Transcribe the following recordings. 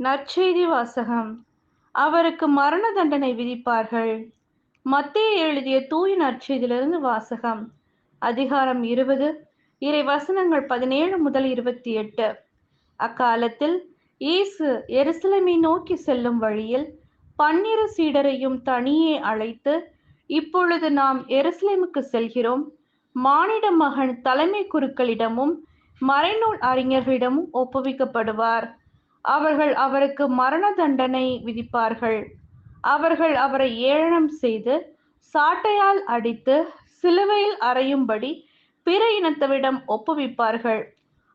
நற்செய்தி வாசகம். அவருக்கு மரண தண்டனை விதிப்பார்கள். மத்திய எழுதிய தூய நற்செய்தியிலிருந்து வாசகம். அதிகாரம் இருபது இறை வசனங்கள் பதினேழு முதல் இருபத்தி எட்டு. அக்காலத்தில் இயேசு எருசலமை நோக்கி செல்லும் வழியில் பன்னிரு சீடரையும் தனியே அழைத்து இப்பொழுது நாம் எருசலேமுக்கு செல்கிறோம். மானிட மகன் தலைமை குருக்களிடமும் மறைநூல் அறிஞர்களிடமும் ஒப்புவிக்கப்படுவார். அவர்கள் அவருக்கு மரண தண்டனை விதிப்பார்கள். அவர்கள் அவரை ஏளனம் செய்து சாட்டையால் அடித்து சிலுவையில் அறையும்படி பிற இனத்தவிடம் ஒப்புவிப்பார்கள்.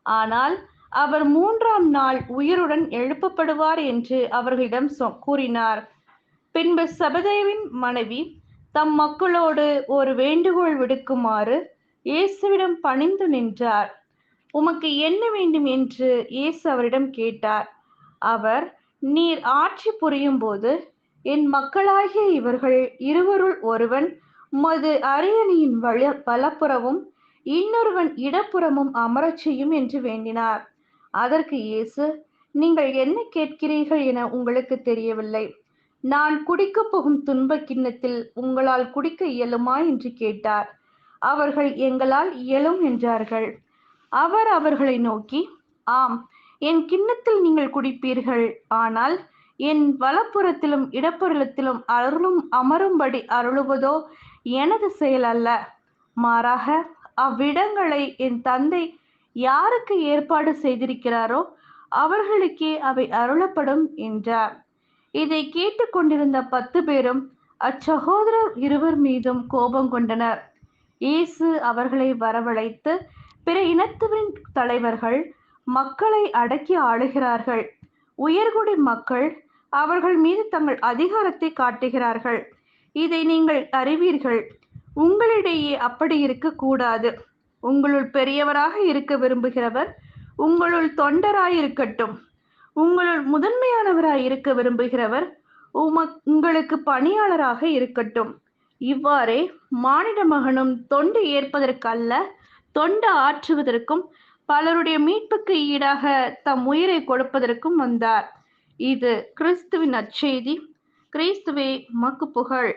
ஆனால் அவர் மூன்றாம் நாள் உயிருடன் எழுப்பப்படுவார் என்று அவர்களிடம் சொ- கூறினார். பின்பு சபதேவின் மனைவி தம் மக்களோடு ஒரு வேண்டுகோள் விடுக்குமாறு இயேசுவிடம் பணிந்து நின்றார். உமக்கு என்ன வேண்டும் என்று இயேசு அவரிடம் கேட்டார். அவர் நீர் ஆட்சி புரியும் போது என் மக்களாகிய இவர்கள் இருவருள் ஒருவன் உமது அரியணையின் வள வலப்புறமும் இன்னொருவன் இடப்புறமும் அமரச் செய்யும் என்று வேண்டினார். அதற்கு இயேசு நீங்கள் என்ன கேட்கிறீர்கள் என உங்களுக்கு தெரியவில்லை. நான் குடிக்கப் போகும் துன்பக் கிண்ணத்தில் உங்களால் குடிக்க இயலுமா? என்று கேட்டார். அவர்கள் எங்களால் இயலும் என்றார்கள். அவர் அவர்களை நோக்கி ஆம் என் கிண்ணத்தில் நீங்கள் குடிப்பீர்கள். ஆனால் என் வலப்புறத்திலும் இடப்புறத்திலும் அருளும் அமரும்படி அருளுவதோ எனது செயல் அல்ல. மாறாக அவ்விடங்களை என் தந்தை யாருக்கு ஏற்பாடு செய்திருக்கிறாரோ அவர்களுக்கே அவை அருளப்படும் என்றார். இதை கேட்டுக்கொண்டிருந்த பத்து பேரும் அச்சகோதரர் இருவர் மீதும் கோபம் கொண்டனர். இயேசு அவர்களை வரவழைத்து பிற இனத்துவின் தலைவர்கள் மக்களை அடக்கி ஆளுகிறார்கள். உயர்குடி மக்கள் அவர்கள் மீது தங்கள் அதிகாரத்தை காட்டுகிறார்கள். இதை நீங்கள் அறிவீர்கள். உங்களிடையே அப்படி இருக்கக்கூடாது. உங்களுள் பெரியவராக இருக்க விரும்புகிறவர் உங்களுள் தொண்டராய் இருக்கட்டும் உங்களுள் முதன்மையானவராய் இருக்க விரும்புகிறவர் உங்களுக்கு பணியாளராக இருக்கட்டும். இவ்வாறே மானிட மகனும் தொண்டு ஏற்பதற்கல்ல தொண்டு ஆற்றுவதற்கும் பலருடைய மீட்புக்கு ஈடாக தம் உயிரை கொடுப்பதற்கும் வந்தார். இது கிறிஸ்துவின் நற்செய்தி கிறிஸ்துவே மக்கு புகழ்.